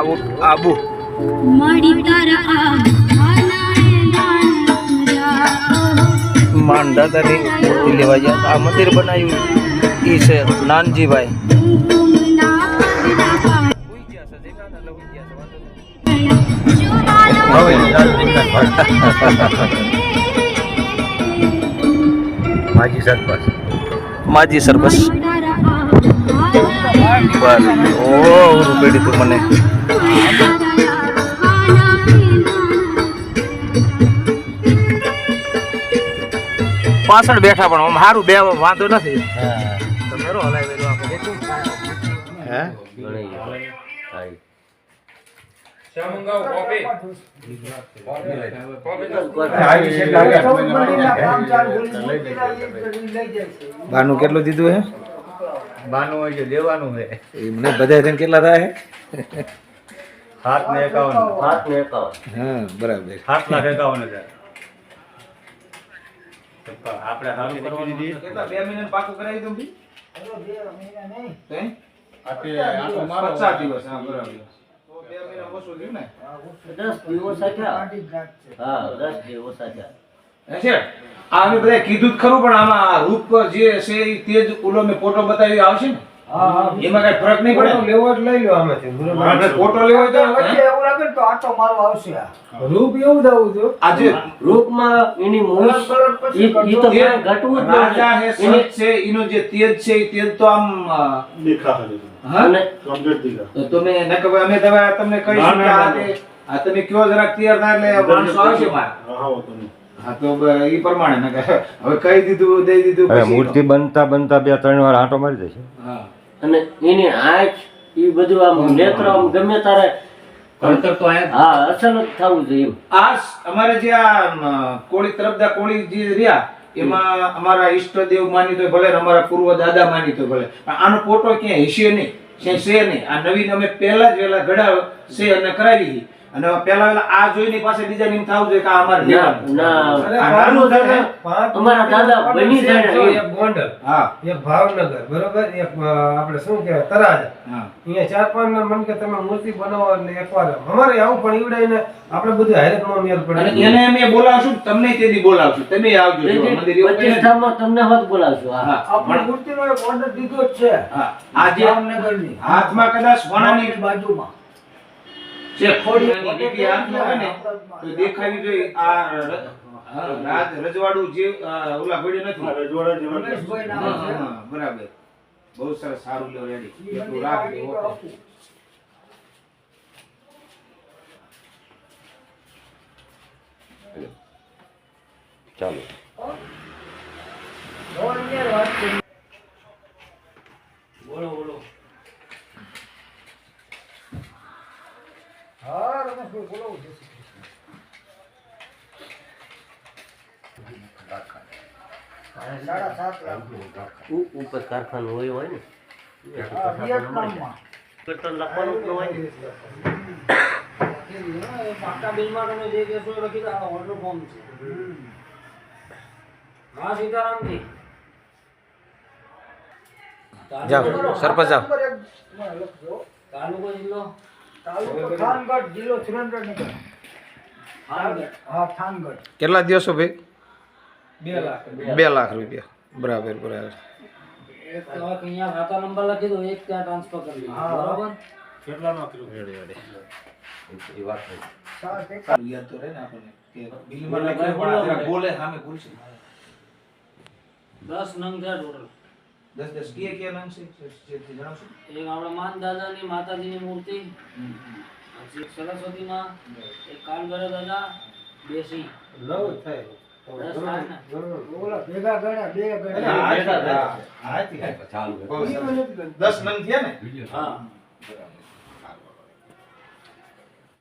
આબુ. મળી તારા મૂર્તિ લેવા ગયા. આ મંદિર બનાવ્યું ઈ છે નાનજીભાઈ. માજી સરપંચ. માજી સરપંચ. તારા બસ. ઓ રૂપેડી તું મને. પાછળ બેઠા પણ આમ સારું બે વાંધો નથી. તમે રો હલાઈ વેલો આપણે હે? બાનું કેટલું દીધું હે? બાનું હોય છે લેવાનું છે. એ મને બધા કેટલા થાય સાત ને એકાવન. સાત ને એકાવન. હા બરાબર. સાત લાખ એકાવન હજાર. આપણે સારું કરવાનું છે. બે મિનિટ પાકું કરાવી દઉં બી. પચાસ દિવસ. હા બરાબર. બે મહિના ઓછું થયું ને? દસ દિવસ હા દસ દિવસ આપ્યા. હે છે? આ અમે બધા કીધું જ ખરું પણ આમાં રૂપ જે છે એ તે જ ઓલો મેં ફોટો બતાવી આવશે ને? એમાં કઈ ફરક નહીં પડે? લેવો જ લઈ લો આમાંથી. બરોબર ફોટો લેવો તો વચ્ચે એવું લાગે તો આટો મારવા આવશે રૂપ એવું દાવું આવું આજે રૂપમાં એની મૂળ ઈ તો મેં ઘટવું જ રાજા હે સત છે એનો જે તેજ છે એ તેજ તો આમ હા? અને તો તમે ન કહો અમે તમે તમને કહીશું કે આ તમે કયો જરાક તૈયાર ના એટલે માણસો આવશે મારે. હા તો બ- ઈ પ્રમાણે ન કે હવે કહી દીધું દઈ દીધું મૂર્તિ બનતા બનતા બે ત્રણ વાર આંટો મારી દેશે. હા. અને એની આંખ એ બધું આમ નેત્ર આમ ગમે તારે હા અસલ જ થવું જોઈએ આ અમારે જે આ કોળી તરફદા કોળી જે રહ્યા એમાં અમારા ઈષ્ટદેવ માનીતો તો ભલે અમારા પૂર્વ દાદા માનીતો તો ભલે. આનો ફોટો ક્યાંય હશે નહીં છે નહીં. આ નવીન અમે પહેલા જ વહેલા ઘડા છે અને કરાવી હતી. અને પેલા પેલા આ જોઈને પાસે બીજા નિમ થાવ જોઈએ કે અમાર અમારા દાદા બની જાય ગોંડલ. હા. એ ભાવનગર બરોબર? એ આપણે શું કહેવાય તરાજા હા. અહીંયા ચાર પાંચ ના મન કે તમે મૂર્તિ બનાવો એટલે એકવાર અમારે આવું પણ ઈવડાઈને આપણે બધું હારે નો મેર પડે. અને એને અમે બોલાવશું તમને તેથી બોલાવશું. તમે આવજો મંદિર. તમને હોત બોલાવશું હા. આપણે પણ- મૂર્તિનો એક ઓર્ડર દીધો જ છે. હા. આજે ભાવનગરની. હાથમાં કદાચ સોનાની બાજુમાં. જે ખોડિયાની હાથમાં હોય ને તો દેખાવી જોઈએ આ રાત રજવાડું જે ઓલા ઘોડી નથી. રજવાડા જેવા છે. બરાબર. બહુ સરસ સારું લ્યો રેડી. એટલું રાખ દેવો ચાલો. બોલો બોલો. હા રમેશભાઈ બોલાવો જય શ્રી કૃષ્ણ. સાડા સાત લાખ. ઉપર કારખાનું હોય હોય ને? પેટ્રોલ લખવાનું હોય. પાક્કા બિલમાં તમે જે કહેશો એ લખી દો ઓર્ડર ફોર્મ છે. હા સીતારામજી. જાઓ સરપંચ જાઓ. તાલુકો જિલ્લો. થાનગઢ જિલ્લો સુરેન્દ્રનગર. હા થાનગઢ. કેટલા દિવસો ભાઈ? બે લાખ બે લાખ રૂપિયા. બરાબર બરાબર. એક તો અહીંયા ખાતા નંબર લખી દો એક ત્યાં ટ્રાન્સફર કરી દો. હા. બરોબર? સાત એક યાદ તો રહે ને કે પણ બોલે. સામે ભૂલશે. દસ નંગ થયા ટોટલ દસ દસ કે કે નામ છે? જણાવશો? એક આપણા માન દાદાની માતાજીની મૂર્તિ. પછી સરસ્વતી સરસ્વતીમાં એક કાલભૈરવ દાદા બે સિંહ. નવ થાય. દસ નંગ થયા ને? હા. બરાબર.